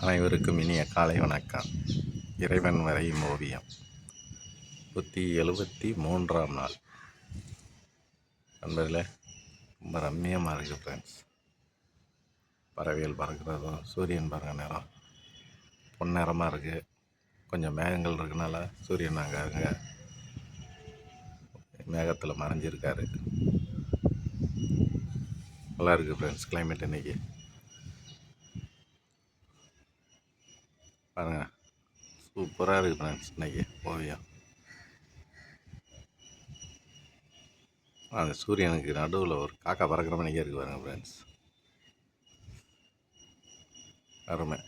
அனைவருக்கும் இனிய காலை வணக்கம். இறைவன் வரையும் ஓவியம். நூற்றி எழுபத்தி மூன்றாம் நாள். நண்பர்களே ரொம்ப ரம்மியமாக இருக்குது ஃப்ரெண்ட்ஸ் பறவைகள் பறக்கிறதும் சூரியன் பறக்க நேரம் பொன்னிறமாக இருக்குது கொஞ்சம் மேகங்கள் இருக்கனால சூரியன் அங்கே அங்கே மேகத்தில் மறைஞ்சிருக்காரு. நல்லா இருக்குது ஃப்ரெண்ட்ஸ் கிளைமேட் இன்றைக்கி பாருங்க. சூப்பராக இருக்குது ஃப்ரெண்ட்ஸ் இன்றைக்கி ஓவியம். அந்த சூரியனுக்கு நடுவில் ஒரு காக்கா பறக்கிற மணிக்கே இருக்கு பாருங்க ஃப்ரெண்ட்ஸ் அருமை.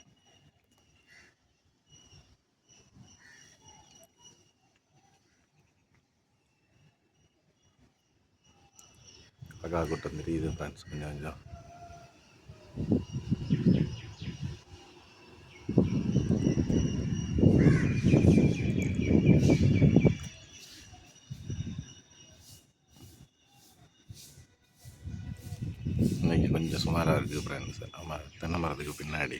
காக்கா கூட்டம் தெரியுது ஃப்ரெண்ட்ஸ் கொஞ்சம் கொஞ்சம் இன்னைக்கு கொஞ்சம் சுமாராக இருக்குது ஃப்ரெண்ட்ஸ் ஆமாம் தென்னை மரத்துக்கு பின்னாடி.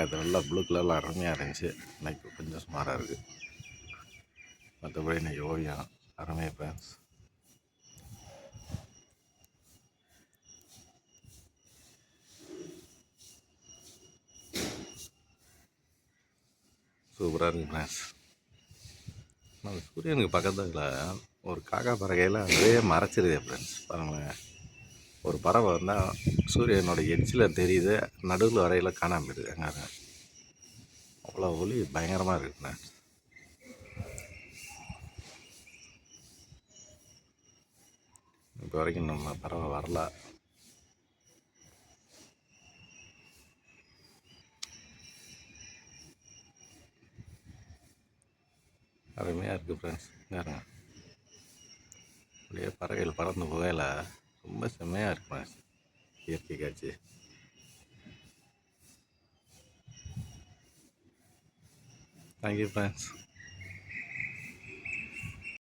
அது நல்லா ப்ளூ கலரில் அருமையாக இருந்துச்சு. இன்னைக்கு கொஞ்சம் சுமாராக இருக்குது மற்றபடி இன்னைக்கு ஓவியம் அருமையாக ஃப்ரெண்ட்ஸ் சூப்பராக இருக்குது ஃப்ரெண்ட்ஸ் நம்ம சூரியனுக்கு பக்கத்தில் ஒரு காக்கா பறகையில் அப்படியே மறைச்சிருது ஃப்ரெண்ட்ஸ் பாருங்களேன். ஒரு பறவை வந்தால் சூரியனோட எட்ஜில் தெரியுது நடுவில் வரையில் காணாமல் போயிடுது. அங்கே அவ்வளோ ஒளி பயங்கரமாக இருக்குண்ணே. இப்போ வரைக்கும் நம்ம பறவை வரல. அருமையாக இருக்குது ஃப்ரெண்ட்ஸ் பாருங்க. அப்படியே பறவைகள் பறந்து போகலை. ரொம்ப செம்மையாக இருக்கும் இயற்கை காட்சி. Thank you friends